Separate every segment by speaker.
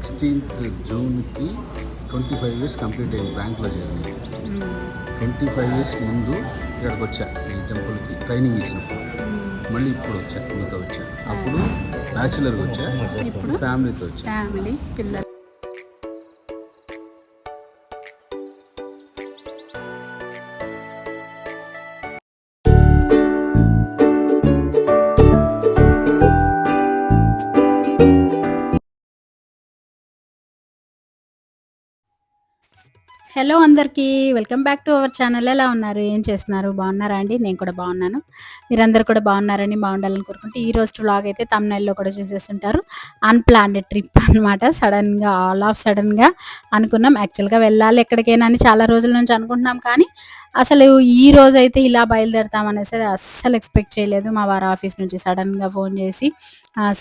Speaker 1: Sixteenth జూన్కి twenty five years complete అయ్యింది బ్యాంక్లో జర్నీ ట్వంటీ ఫైవ్ ఇయర్స్ ముందు ఇక్కడికి వచ్చా ఈ టెంపుల్కి ట్రైనింగ్ ఇచ్చినప్పుడు. మళ్ళీ ఇప్పుడు వచ్చా మీతో వచ్చా. అప్పుడు బ్యాచులర్గా వచ్చా
Speaker 2: ఇప్పుడు?
Speaker 1: ఫ్యామిలీతో వచ్చా.
Speaker 2: ఫ్యామిలీ పిల్లలు. హలో అందరికీ. Welcome back to our channel ఎలా ఉన్నారు? ఏం చేస్తున్నారు? బాగున్నారా అండి? నేను కూడా బాగున్నాను. మీరందరూ కూడా బాగున్నారని బాగుండాలని కోరుకుంటే ఈ రోజు వ్లాగ్ అయితే తమిళనాడులో కూడా చూసేస్తుంటారు. అన్ప్లాన్డ్ ట్రిప్ అనమాట సడన్గా ఆల్ ఆఫ్ సడన్గా అనుకున్నాం. యాక్చువల్గా వెళ్ళాలి ఎక్కడికైనా అని చాలా రోజుల నుంచి అనుకుంటున్నాం కానీ అసలు ఈ రోజు అయితే ఇలా బయలుదేరుతామనేసి అస్సలు ఎక్స్పెక్ట్ చేయలేదు. మా వారి ఆఫీస్ నుంచి సడన్గా ఫోన్ చేసి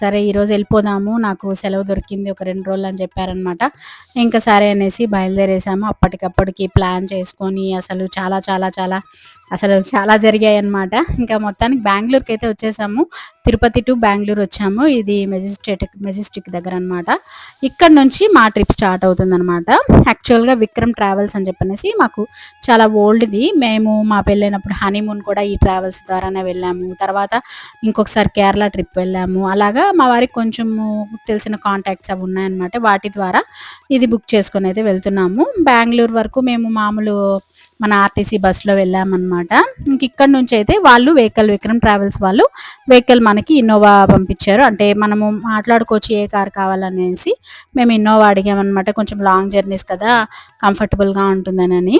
Speaker 2: సరే ఈరోజు వెళ్ళిపోదాము. నాకు సెలవు దొరికింది ఒక రెండు రోజులు అని చెప్పారనమాట ఇంకా సరే అనేసి బయలుదేరేసాము. అప్పటికప్పటికి ప్లాన్ చేసుకొని అసలు చాలా చాలా చాలా అసలు చాలా జరిగాయి అన్నమాట ఇంకా మొత్తానికి బెంగళూరుకి అయితే వచ్చేసాము. తిరుపతి టు బెంగళూరు వచ్చాము. ఇది మెజిస్ట్రేట్ మెజిస్టిక్ దగ్గర అనమాట ఇక్కడ నుంచి మా ట్రిప్ స్టార్ట్ అవుతుంది అనమాట యాక్చువల్గా విక్రమ్ ట్రావెల్స్ అని చెప్పనేసి మాకు చాలా ఓల్డ్ది. మేము మా పెళ్ళైనప్పుడు హనీమూన్ కూడా ఈ ట్రావెల్స్ ద్వారానే వెళ్ళాము. తర్వాత ఇంకొకసారి కేరళ ట్రిప్ వెళ్ళాము. అలాగా మా వారికి కొంచెం తెలిసిన కాంటాక్ట్స్ అవి ఉన్నాయన్నమాట. వాటి ద్వారా ఇది బుక్ చేసుకొని అయితే వెళ్తున్నాము. బెంగళూరు వరకు మేము మామూలు మన ఆర్టీసీ బస్సులో వెళ్ళామన్నమాట. ఇంక ఇక్కడ నుంచి అయితే వాళ్ళు వెహికల్ విక్రమ్ ట్రావెల్స్ వాళ్ళు వెహికల్ మనకి ఇన్నోవా పంపించారు. అంటే మనము మాట్లాడుకోవచ్చు ఏ కార్ కావాలనేసి మేము ఇన్నోవా అడిగామన్నమాట. కొంచెం లాంగ్ జర్నీస్ కదా కంఫర్టబుల్గా ఉంటుందనని.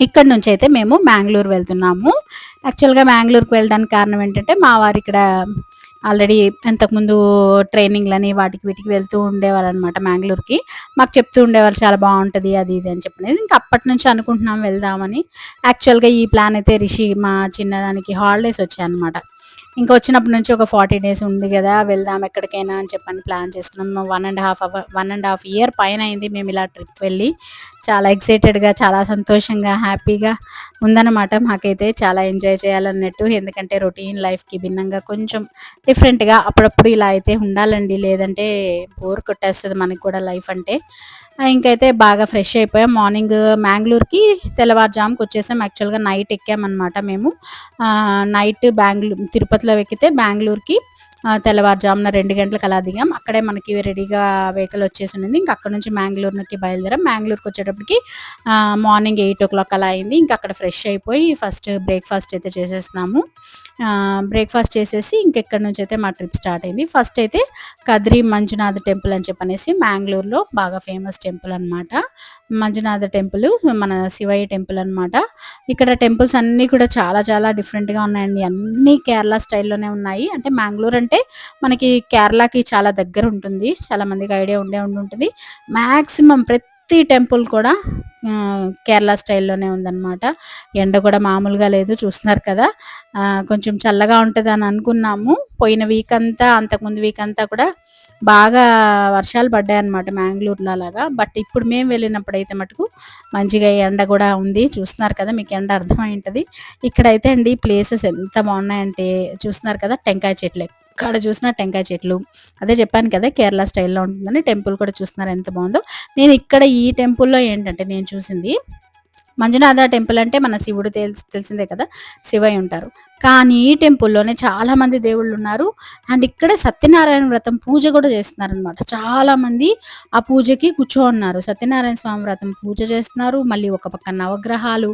Speaker 2: ఇక్కడ నుంచి అయితే మేము బెంగళూరు వెళ్తున్నాము. యాక్చువల్గా బెంగళూరుకి వెళ్ళడానికి కారణం ఏంటంటే మా వారు ఇక్కడ ఆల్రెడీ ఇంతకుముందు ట్రైనింగ్లని వాటికి వీటికి వెళ్తూ ఉండేవాళ్ళు అనమాట బెంగళూరుకి మాకు చెప్తూ ఉండేవాళ్ళు చాలా బాగుంటుంది అది ఇది అని చెప్పనేసి. ఇంకా అప్పటి నుంచి అనుకుంటున్నాం వెళ్దామని. యాక్చువల్గా ఈ ప్లాన్ అయితే రిషి మా చిన్నదానికి హాలిడేస్ వచ్చాయన్నమాట. ఇంకా వచ్చినప్పటి నుంచి ఒక ఫార్టీ డేస్ ఉంది కదా వెళ్దాం ఎక్కడికైనా అని చెప్పని ప్లాన్ చేసుకున్నాం. One and half hour one and half year పైన అయింది మేము ఇలా ట్రిప్ వెళ్ళి. చాలా ఎక్సైటెడ్గా చాలా సంతోషంగా హ్యాపీగా ఉందన్నమాట. మాకైతే చాలా ఎంజాయ్ చేయాలన్నట్టు. ఎందుకంటే రొటీన్ లైఫ్కి భిన్నంగా కొంచెం డిఫరెంట్గా అప్పుడప్పుడు ఇలా అయితే ఉండాలండి. లేదంటే బోర్ కొట్టేస్తుంది మనకి కూడా లైఫ్ అంటే. ఇంకైతే బాగా ఫ్రెష్ అయిపోయాం. మార్నింగ్ మ్యాంగ్లూర్కి తెల్లవారుజాముకి వచ్చేసాం. యాక్చువల్గా నైట్ ఎక్కామన్నమాట మేము. నైట్ బెంగళూరు తిరుపతిలో ఎక్కితే బెంగళూరుకి తెల్లవారుజామున రెండు గంటలకు అలా దిగాం. అక్కడే మనకి రెడీగా వెహికల్ వచ్చేసి ఉంది ఇంకా అక్కడ నుంచి మ్యాంగ్లూరుకి బయలుదేరాం. మ్యాంగ్లూరుకి వచ్చేటప్పటికి మార్నింగ్ ఎయిట్ ఓ క్లాక్ అలా అయింది. ఇంకా అక్కడ ఫ్రెష్ అయిపోయి ఫస్ట్ బ్రేక్ఫాస్ట్ అయితే చేసేస్తున్నాము బ్రేక్ఫాస్ట్ చేసేసి ఇంకెక్కడి నుంచి అయితే మా ట్రిప్ స్టార్ట్ అయింది. ఫస్ట్ అయితే కద్రి మంజునాథ్ టెంపుల్ అని చెప్పనేసి మ్యాంగ్లూరులో బాగా ఫేమస్ టెంపుల్ అనమాట మంజునాథ టెంపుల్ మన శివయ్య టెంపుల్ అనమాట ఇక్కడ టెంపుల్స్ అన్నీ కూడా చాలా చాలా డిఫరెంట్గా ఉన్నాయండి. అన్నీ కేరళ స్టైల్లోనే ఉన్నాయి. అంటే మ్యాంగ్లూర్ అంటే మనకి కేరళకి చాలా దగ్గర ఉంటుంది. చాలా మందికి ఐడియా ఉండే ఉండి ఉంటుంది. మ్యాక్సిమం ప్రతి టెంపుల్ కూడా కేరళ స్టైల్లోనే ఉందన్నమాట. ఎండ కూడా మామూలుగా లేదు చూస్తున్నారు కదా. కొంచెం చల్లగా ఉంటుంది అని అనుకున్నాము. పోయిన వీక్ అంతా అంతకుముందు వీక్ అంతా కూడా బాగా వర్షాలు పడ్డాయి అనమాట మ్యాంగ్లూర్లో అలాగా. బట్ ఇప్పుడు మేము వెళ్ళినప్పుడు అయితే మటుకు మంచిగా ఎండ కూడా ఉంది. చూస్తున్నారు కదా మీకు ఎండ అర్థమై ఉంటుంది. ఇక్కడైతే అండి ప్లేసెస్ ఎంత బాగున్నాయంటే చూస్తున్నారు కదా టెంకాయ చెట్లు. ఇక్కడ చూసిన టెంకాయ చెట్లు. అదే చెప్పాను కదా కేరళ స్టైల్లో ఉంటుందని టెంపుల్ కూడా చూస్తున్నారు ఎంత బాగుందో. నేను ఇక్కడ ఈ టెంపుల్లో ఏంటంటే నేను చూసింది మంజునాథ టెంపుల్ అంటే మన శివుడు తెలిసి తెలిసిందే కదా శివయ్య ఉంటారు. కానీ ఈ టెంపుల్లోనే చాలా మంది దేవుళ్ళు ఉన్నారు. అండ్ ఇక్కడ సత్యనారాయణ వ్రతం పూజ కూడా చేస్తున్నారు అనమాట చాలా మంది ఆ పూజకి కూర్చో ఉన్నారు సత్యనారాయణ స్వామి వ్రతం పూజ చేస్తున్నారు. మళ్ళీ ఒక పక్క నవగ్రహాలు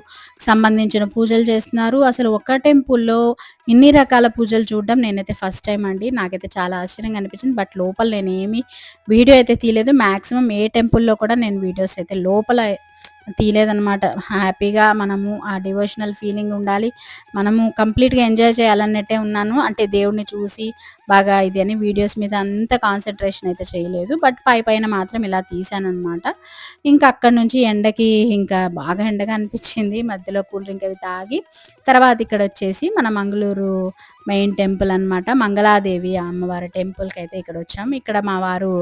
Speaker 2: సంబంధించిన పూజలు చేస్తున్నారు. అసలు ఒక టెంపుల్లో ఇన్ని రకాల పూజలు చూడడం నేనైతే ఫస్ట్ టైం అండి. నాకైతే చాలా ఆశ్చర్యంగా అనిపించింది. బట్ లోపల నేను ఏమి వీడియో అయితే తీయలేదు. మ్యాక్సిమం ఏ టెంపుల్లో కూడా నేను వీడియోస్ అయితే లోపల తీయలేదనమాట హ్యాపీగా మనము ఆ డివోషనల్ ఫీలింగ్ ఉండాలి. మనము కంప్లీట్గా ఎంజాయ్ చేయాలన్నట్టే ఉన్నాను. అంటే దేవుడిని చూసి బాగా ఇది అని వీడియోస్ మీద అంత కాన్సన్ట్రేషన్ అయితే చేయలేదు. బట్ పై పైన మాత్రం ఇలా తీసాను అనమాట ఇంకా అక్కడ నుంచి ఎండకి ఇంకా బాగా ఎండగా అనిపించింది. మధ్యలో కూల్ డ్రింక్ అవి తాగి తర్వాత ఇక్కడ వచ్చేసి మన మంగళూరు మెయిన్ టెంపుల్ అనమాట మంగళాదేవి అమ్మవారి టెంపుల్కి అయితే ఇక్కడ వచ్చాం ఇక్కడ మా వారు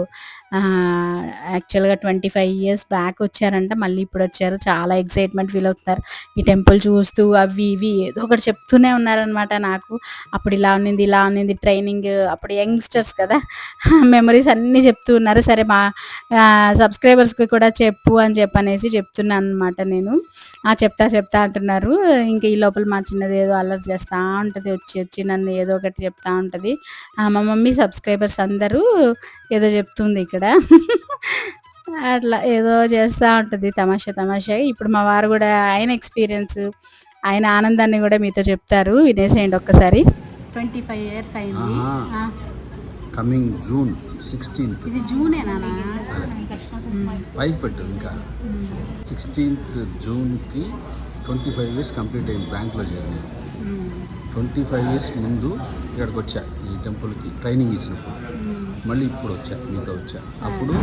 Speaker 2: యాక్చువల్గా ట్వంటీ ఫైవ్ ఇయర్స్ బ్యాక్ వచ్చారంట. మళ్ళీ ఇప్పుడు వచ్చారు చాలా ఎక్సైట్మెంట్ ఫీల్ అవుతున్నారు. ఈ టెంపుల్ చూస్తూ అవి ఇవి ఏదో ఒకటి చెప్తూనే ఉన్నారనమాట నాకు. అప్పుడు ఇలా ఉన్నింది ఇలా ఉన్నింది ట్రైనింగ్ అప్పుడు యంగ్స్టర్స్ కదా. మెమరీస్ అన్నీ చెప్తూ ఉన్నారు. సరే మా సబ్స్క్రైబర్స్కి కూడా చెప్పు అని చెప్పనేసి చెప్తున్నాను అనమాట నేను. ఆ చెప్తా చెప్తా అంటున్నారు. ఇంకా ఈ లోపల మా చిన్నది ఏదో అల్లరి చేస్తూ ఉంటుంది. వచ్చి వచ్చిన నన్ను ఏదో ఒకటి చెప్తా ఉంటుంది. ఆ, మా మమ్మీ సబ్స్క్రైబర్స్ అందరూ ఏదో చెప్తుంది ఇక్కడ. అట్లా ఏదో చేస్తూ ఉంటుంది తమాషా తమాషా. ఇప్పుడు మా వారు కూడా ఆయన ఎక్స్పీరియన్స్ ఆయన ఆనందాన్ని కూడా మీతో చెప్తారు. వినేసేయండి ఒక్కసారి. ట్వంటీ ఫైవ్ ఇయర్స్ అయింది.
Speaker 1: కమింగ్ జూన్ సిక్స్టీన్త్
Speaker 2: ఇది జూనేనా
Speaker 1: పైకి పెట్టు ఇంకా. సిక్స్టీన్త్ జూన్కి ట్వంటీ ఫైవ్ ఇయర్స్ కంప్లీట్ అయింది బ్యాంక్లో జర్నీ ట్వంటీ ఫైవ్ ఇయర్స్ ముందు ఇక్కడికి వచ్చా ఈ టెంపుల్కి ట్రైనింగ్ ఇచ్చినప్పుడు. మళ్ళీ ఇప్పుడు వచ్చా మీతో వచ్చా. అప్పుడు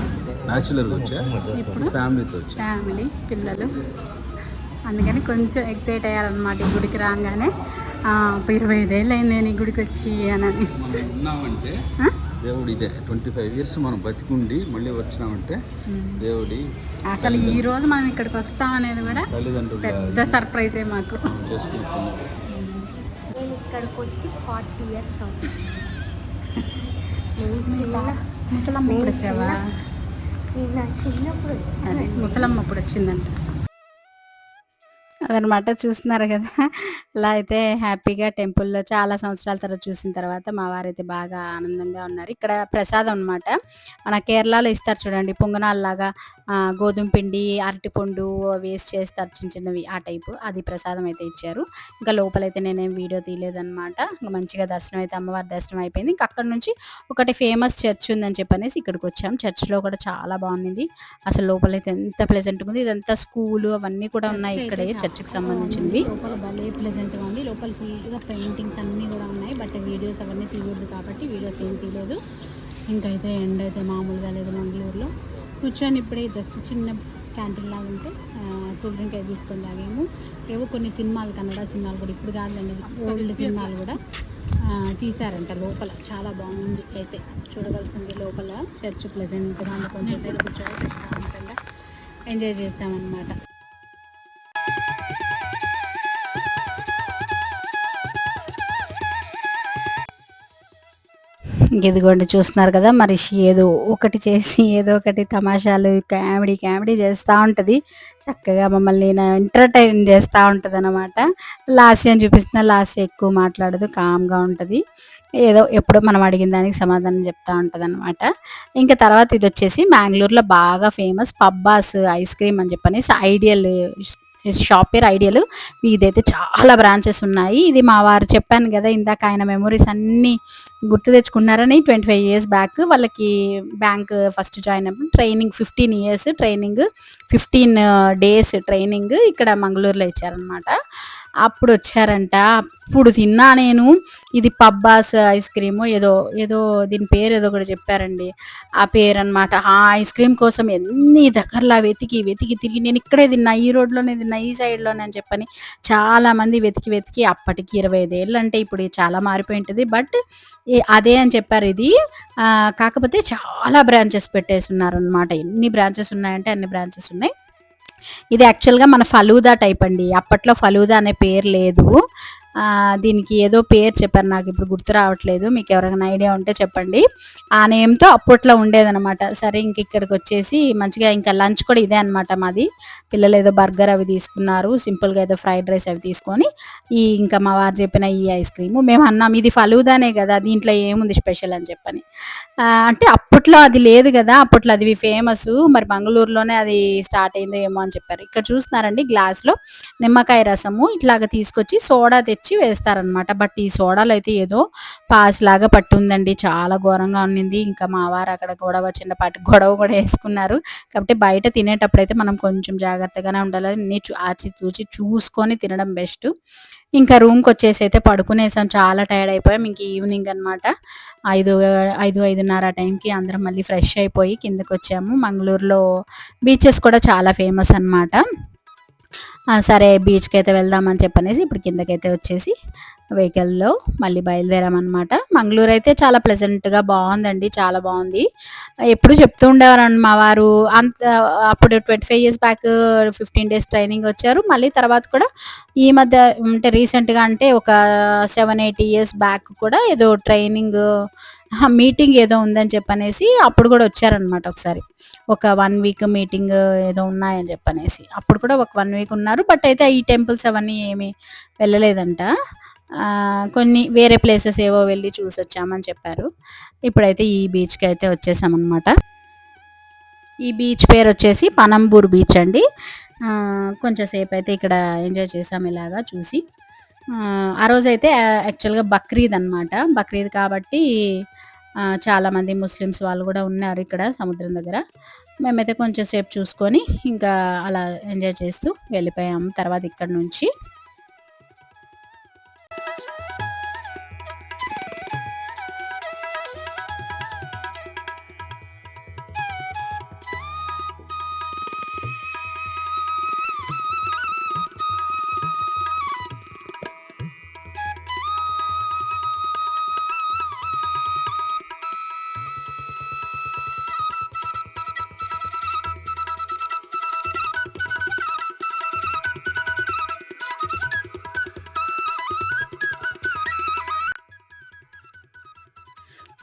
Speaker 1: బ్యాచులర్గా వచ్చా
Speaker 2: ఇప్పుడు
Speaker 1: ఫ్యామిలీతో వచ్చా.
Speaker 2: ఫ్యామిలీ పిల్లలు. అందుకని కొంచెం ఎక్సైట్ అయ్యారనమాట ఈ గుడికి రాగానే. ఇరవై ఐదేళ్ళు అయింది నేను ఈ గుడికి వచ్చి అని
Speaker 1: ఉన్నామంటే? దేవుడు ఇదే ట్వంటీ ఫైవ్ ఇయర్స్ మనం బతికుండి మళ్ళీ వచ్చినామంటే దేవుడి
Speaker 2: అసలు ఈ రోజు మనం ఇక్కడికి వస్తాం అనేది కూడా పెద్ద సర్ప్రైజే మాకు.
Speaker 1: చేసుకుంటున్నాం
Speaker 3: నేను ఇక్కడికి వచ్చి ఫార్టీ ఇయర్స్ అవుతుంది.
Speaker 2: ముసలమ్మ ఇప్పుడు వచ్చావా
Speaker 3: నా చిన్నప్పుడు
Speaker 2: ముసలమ్మ ఇప్పుడు వచ్చిందంట అదనమాట చూస్తున్నారు కదా. అలా అయితే హ్యాపీగా టెంపుల్లో చాలా సంవత్సరాల తర్వాత చూసిన తర్వాత మా వారైతే బాగా ఆనందంగా ఉన్నారు. ఇక్కడ ప్రసాదం అనమాట మన కేరళలో ఇస్తారు చూడండి పొంగనాల్లాగా గోధుమ పిండి అరటిపండు వేస్ట్ చేస్తారు చిన్న చిన్నవి ఆ టైపు అది ప్రసాదం అయితే ఇచ్చారు. ఇంకా లోపలైతే నేనేం వీడియో తీయలేదన్నమాట. మంచిగా దర్శనం అయితే అమ్మవారి దర్శనం అయిపోయింది. ఇంకా అక్కడ నుంచి ఒకటి ఫేమస్ చర్చ్ ఉందని చెప్పనేసి ఇక్కడికి వచ్చాం. చర్చ్లో కూడా చాలా బాగుంది. అసలు లోపలైతే ఎంత ప్లెజెంట్గా ఉంది. ఇదంతా స్కూల్ అవన్నీ కూడా ఉన్నాయి ఇక్కడే చర్చ్కి సంబంధించినవి. లోపల భలే ప్లెజెంట్గా ఉంది. లోపల ఫుల్గా పెయింటింగ్స్ అన్నీ కూడా ఉన్నాయి. బట్ వీడియోస్ అవన్నీ తీయకూడదు కాబట్టి వీడియోస్ ఏం తీయలేదు. ఇంకైతే ఎండ అయితే మామూలుగా లేదు మంగళూరులో. కూర్చొని ఇప్పుడే జస్ట్ చిన్న క్యాంటీన్ లాగా ఉంటే కూల్ డ్రింక్ అయితే తీసుకొని తాగాము. ఏవో కొన్ని సినిమాలు కన్నడ సినిమాలు కూడా ఇప్పుడు కాదులేండి ఓల్డ్ సినిమాలు కూడా తీశారంట లోపల. చాలా బాగుంది అయితే. చూడవలసింది లోపల. చర్చ్ ప్లెజెంట్ దాంట్లో కొంచెం సేపు కూర్చొని ఎంజాయ్ చేసామన్నమాట. ఇదిగోండి చూస్తున్నారు కదా మరి ఏదో ఒకటి చేసి ఏదో ఒకటి తమాషాలు కామెడీ కామెడీ చేస్తూ ఉంటుంది. చక్కగా మమ్మల్ని ఎంటర్టైన్ చేస్తూ ఉంటుంది అనమాట లాస్యం చూపిస్తున్న లాస్య ఎక్కువ మాట్లాడదు కామ్గా ఉంటుంది. ఏదో ఎప్పుడో మనం అడిగిన దానికి సమాధానం చెప్తా ఉంటుంది అనమాట ఇంకా తర్వాత ఇది వచ్చేసి మ్యాంగ్లూర్లో బాగా ఫేమస్ పబ్బాస్ ఐస్ క్రీమ్ అని చెప్పనేసి ఐడియల్ షాప్ పేరు ఐడియల్. ఇదైతే చాలా బ్రాంచెస్ ఉన్నాయి. ఇది మా వారు చెప్పాను కదా ఇందాక ఆయన మెమరీస్ అన్నీ గుర్తు తెచ్చుకున్నారని ట్వంటీ ఫైవ్ ఇయర్స్ బ్యాక్ వాళ్ళకి బ్యాంక్ ఫస్ట్ జాయిన్ అయినప్పుడు training fifteen years training fifteen days training ఇక్కడ మంగళూరులో ఇచ్చారనమాట అప్పుడు వచ్చారంట అప్పుడు తిన్నా నేను. ఇది పబ్బాస్ ఐస్ క్రీమ్. ఏదో ఏదో దీని పేరు ఏదో కూడా చెప్పారండి. ఆ పేరు అనమాట ఆ ఐస్ క్రీమ్ కోసం ఎన్ని దగ్గరలా వెతికి వెతికి తిరిగి నేను ఇక్కడే తిన్నా. ఈ రోడ్లోనే తిన్నా ఈ సైడ్లోనే అని చెప్పని చాలా మంది వెతికి వెతికి అప్పటికి ఇరవై ఐదేళ్ళు అంటే ఇప్పుడు ఇది చాలా మారిపోయి ఉంటుంది బట్ అదే అని చెప్పారు ఇది. కాకపోతే చాలా బ్రాంచెస్ పెట్టేసి ఉన్నారనమాట ఎన్ని బ్రాంచెస్ ఉన్నాయంటే అన్ని బ్రాంచెస్ ఉన్నాయి. ఇది యాక్చువల్గా మన ఫలూదా టైప్ అండి. అప్పట్లో ఫలూదా అనే పేరు లేదు. దీనికి ఏదో పేరు చెప్పారు. నాకు ఇప్పుడు గుర్తు రావట్లేదు. మీకు ఎవరైనా ఐడియా ఉంటే చెప్పండి. ఆ నేమ్తో అప్పట్లో ఉండేదనమాట సరే ఇంక ఇక్కడికి వచ్చేసి మంచిగా ఇంకా లంచ్ కూడా ఇదే అనమాట మాది. పిల్లలు ఏదో బర్గర్ అవి తీసుకున్నారు. సింపుల్గా ఏదో ఫ్రైడ్ రైస్ అవి తీసుకొని ఈ ఇంకా మా వారు చెప్పిన ఈ ఐస్ క్రీమ్. మేము అన్నాం ఇది ఫలూదానే కదా దీంట్లో ఏముంది స్పెషల్? అని చెప్పని. అంటే అప్పట్లో అది లేదు కదా అప్పట్లో అది ఫేమస్. మరి మంగళూరులోనే అది స్టార్ట్ అయిందో ఏమో అని చెప్పారు. ఇక్కడ చూస్తున్నారండి గ్లాస్లో నిమ్మకాయ రసము. ఇట్లాగా తీసుకొచ్చి సోడా తెచ్చి వేస్తారనమాట బట్ ఈ సోడాలో అయితే ఏదో పాస్ లాగా పట్టుందండి. చాలా ఘోరంగా ఉన్నింది. ఇంకా మా వారు అక్కడ గొడవ చిన్నపాటి గొడవ కూడా వేసుకున్నారు. కాబట్టి బయట తినేటప్పుడు అయితే మనం కొంచెం జాగ్రత్తగానే ఉండాలని అన్ని ఆచి తూచి చూసుకొని తినడం బెస్ట్. ఇంకా రూమ్కి వచ్చేసి అయితే పడుకునేసాం. చాలా టైర్డ్ అయిపోయాం. ఇంక ఈవినింగ్ అనమాట ఐదు ఐదు ఐదున్నర ఆ టైంకి అందరం మళ్ళీ ఫ్రెష్ అయిపోయి కిందకి వచ్చాము మంగళూరులో బీచెస్ కూడా చాలా ఫేమస్ అనమాట సరే బీచ్కి అయితే వెళ్దామని చెప్పనేసి ఇప్పుడు కిందకైతే వచ్చేసి వెహికల్లో మళ్ళీ బయలుదేరామన్నమాట. మంగళూరు అయితే చాలా ప్లెజెంట్గా బాగుందండి చాలా బాగుంది. ఎప్పుడు చెప్తూ ఉండేవారండి మా వారు అంత అప్పుడు twenty five years back fifteen days training వచ్చారు. మళ్ళీ తర్వాత కూడా ఈ మధ్య అంటే రీసెంట్గా అంటే ఒక సెవెన్ ఎయిట్ ఇయర్స్ బ్యాక్ కూడా ఏదో ట్రైనింగ్ మీటింగ్ ఏదో ఉందని చెప్పనేసి అప్పుడు కూడా వచ్చారనమాట ఒకసారి. ఒక వన్ వీక్ మీటింగ్ ఏదో ఉన్నాయని చెప్పనేసి. అప్పుడు కూడా ఒక వన్ వీక్ ఉన్నారు. బట్ అయితే ఈ టెంపుల్స్ అవన్నీ ఏమీ వెళ్ళలేదంట. కొన్ని వేరే ప్లేసెస్ ఏవో వెళ్ళి చూసి వచ్చామని చెప్పారు. ఇప్పుడైతే ఈ బీచ్కి అయితే వచ్చేసామన్నమాట. ఈ బీచ్ పేరు వచ్చేసి పనంబూర్ బీచ్ అండి. కొంచెంసేపు అయితే ఇక్కడ ఎంజాయ్ చేసాం ఇలాగా చూసి. ఆ, రోజైతే యాక్చువల్గా బక్రీద్ అనమాట బక్రీద్ కాబట్టి చాలామంది ముస్లిమ్స్ వాళ్ళు కూడా ఉన్నారు ఇక్కడ సముద్రం దగ్గర. మేమైతే కొంచెం సేపు చూసుకొని ఇంకా అలా ఎంజాయ్ చేస్తూ వెళ్ళిపోయాము తర్వాత ఇక్కడ నుంచి.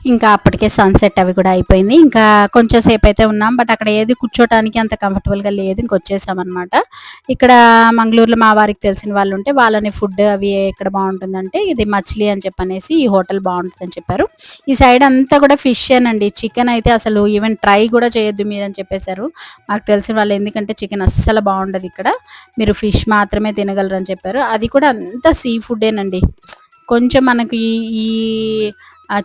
Speaker 2: ఇంకా అప్పటికే సన్సెట్ అవి కూడా అయిపోయింది. ఇంకా కొంచెం సేపు అయితే ఉన్నాం. బట్ అక్కడ ఏది కూర్చోటానికి అంత కంఫర్టబుల్గా లేదు. ఇంక వచ్చేసామన్నమాట. ఇక్కడ మంగళూరులో మా వారికి తెలిసిన వాళ్ళు ఉంటే వాళ్ళని ఫుడ్ అవి ఎక్కడ బాగుంటుందంటే ఇది మచిలీ అని చెప్పనేసి ఈ హోటల్ బాగుంటుందని చెప్పారు. ఈ సైడ్ అంతా కూడా ఫిష్ అండి చికెన్ అయితే అసలు ఈవెన్ ట్రై కూడా చేయొద్దు మీరు అని చెప్పేశారు. మాకు తెలిసిన వాళ్ళు ఎందుకంటే చికెన్ అస్సలు బాగుండదు ఇక్కడ. మీరు ఫిష్ మాత్రమే తినగలరు అని చెప్పారు. అది కూడా అంతా సీ ఫుడ్డేనండి కొంచెం మనకి ఈ-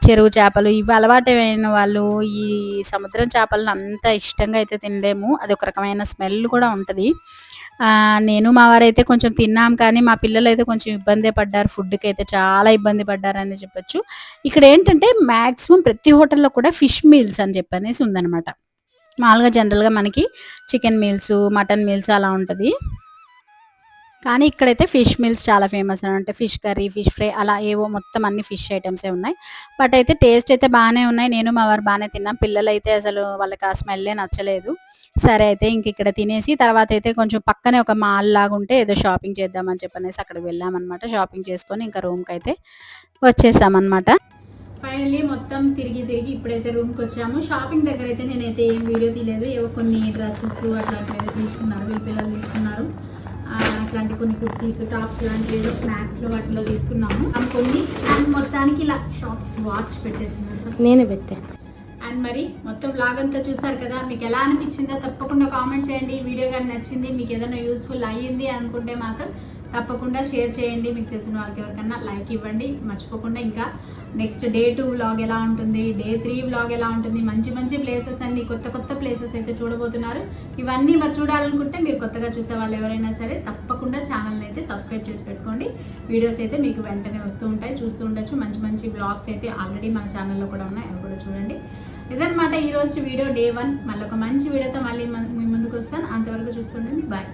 Speaker 2: చెరువు చేపలు ఇవి అలవాటైన వాళ్ళు ఈ సముద్రం చేపలను అంత ఇష్టంగా అయితే తినలేము. అది ఒక రకమైన స్మెల్ కూడా ఉంటుంది. నేను మా వారైతే కొంచెం తిన్నాం కానీ మా పిల్లలు అయితే కొంచెం ఇబ్బంది పడ్డారు. ఫుడ్కి అయితే చాలా ఇబ్బంది పడ్డారని చెప్పొచ్చు. ఇక్కడ ఏంటంటే మ్యాక్సిమం ప్రతి హోటల్లో కూడా ఫిష్ మీల్స్ అని చెప్పనేసి ఉందన్నమాట. మామూలుగా జనరల్గా మనకి చికెన్ మీల్స్ మటన్ మీల్స్ అలా ఉంటుంది. కానీ ఇక్కడైతే ఫిష్ మీల్స్ చాలా ఫేమస్ అంటే ఫిష్ కర్రీ ఫిష్ ఫ్రై అలా ఏవో మొత్తం అన్ని ఫిష్ ఐటమ్సే ఉన్నాయి. బట్ అయితే టేస్ట్ అయితే బాగానే ఉన్నాయి. నేను మా వారు బాగానే తిన్నాం. పిల్లలు అయితే అసలు వాళ్ళకి ఆ స్మెల్లే నచ్చలేదు. సరే అయితే ఇంక ఇక్కడ తినేసి తర్వాత అయితే కొంచెం పక్కనే ఒక మాల్ లాగా ఉంటే ఏదో షాపింగ్ చేద్దామని చెప్పనేసి అక్కడికి వెళ్ళామన్నమాట. షాపింగ్ చేసుకొని ఇంకా రూమ్కి అయితే వచ్చేసామన్నమాట. ఫైనల్లీ మొత్తం తిరిగి తిరిగి ఇప్పుడైతే రూమ్కి వచ్చాము. షాపింగ్ దగ్గర అయితే నేనైతే ఏం వీడియో తీయలేదు. ఏవో కొన్ని డ్రెస్సెస్ అట్లాంటివి అయితే తీసుకున్నారు. వీళ్ళ పిల్లలు తీసుకున్నారు. అట్లాంటి కొన్ని కుర్తీస్ టాప్స్ లాంటివి ఏదో స్నాక్స్లో వాటిలో తీసుకున్నాము. కొన్ని అండ్ మొత్తానికి ఇలా షాప్ వాచ్ పెట్టేస్తున్నారు
Speaker 3: నేనే పెట్టా.
Speaker 2: అండ్ మరి మొత్తం బ్లాగ్ అంతా చూసారు కదా మీకు ఎలా అనిపించిందో తప్పకుండా కామెంట్ చేయండి. వీడియో కానీ నచ్చింది మీకు ఏదైనా యూస్ఫుల్ అయ్యింది అనుకుంటే మాత్రం తప్పకుండా షేర్ చేయండి. మీకు తెలిసిన వాళ్ళకి ఎవరికన్నా లైక్ ఇవ్వండి. మర్చిపోకుండా ఇంకా నెక్స్ట్ డే టూ వ్లాగ్ ఎలా ఉంటుంది డే త్రీ వ్లాగ్ ఎలా ఉంటుంది మంచి మంచి ప్లేసెస్ అన్ని కొత్త కొత్త ప్లేసెస్ అయితే చూడబోతున్నారు. ఇవన్నీ మరి చూడాలనుకుంటే మీరు కొత్తగా చూసే వాళ్ళు ఎవరైనా సరే తప్పకుండా ఛానల్ని అయితే సబ్స్క్రైబ్ చేసి పెట్టుకోండి. వీడియోస్ అయితే మీకు వెంటనే వస్తూ ఉంటాయి చూస్తూ ఉండొచ్చు. మంచి మంచి బ్లాగ్స్ అయితే ఆల్రెడీ మన ఛానల్లో కూడా ఉన్నాయి. అవి కూడా చూడండి. ఇదనమాట ఈ రోజు వీడియో డే వన్. మళ్ళీ ఒక మంచి వీడియోతో మళ్ళీ మీ ముందుకు వస్తాను. అంతవరకు చూస్తుండండి. బాయ్